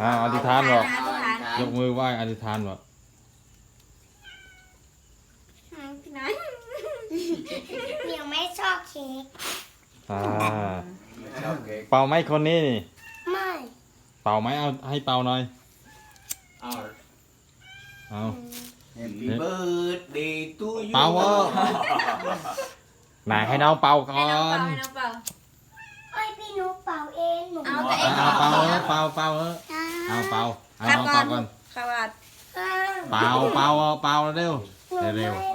อ่าอธิษฐานบอกอธิษฐานยกมือไหว้อธิษฐานบอกพี่น้อยเหนียวไม่ชอบเค้กอ่าชอบเค้กเป่าไหมคนนี้นี่ไม่เป่าไหมเอาให้เป่าหน่อยเอาเอา Happy birthday to you เป่าเถอะไหนให้น้องเป่าก่ให้อน้องเป่านให้น้องเป่าไอ้พี่หนูเป่าเองหนูเอาแต่เองเอาเป่าเถอะเป่าเป่าเถอะ เอาเป่าเอาน้องเป่าก่อนข้าวผัดอ่าเป่าเป่าเอาเป่าเร็วหนูเร็วไม่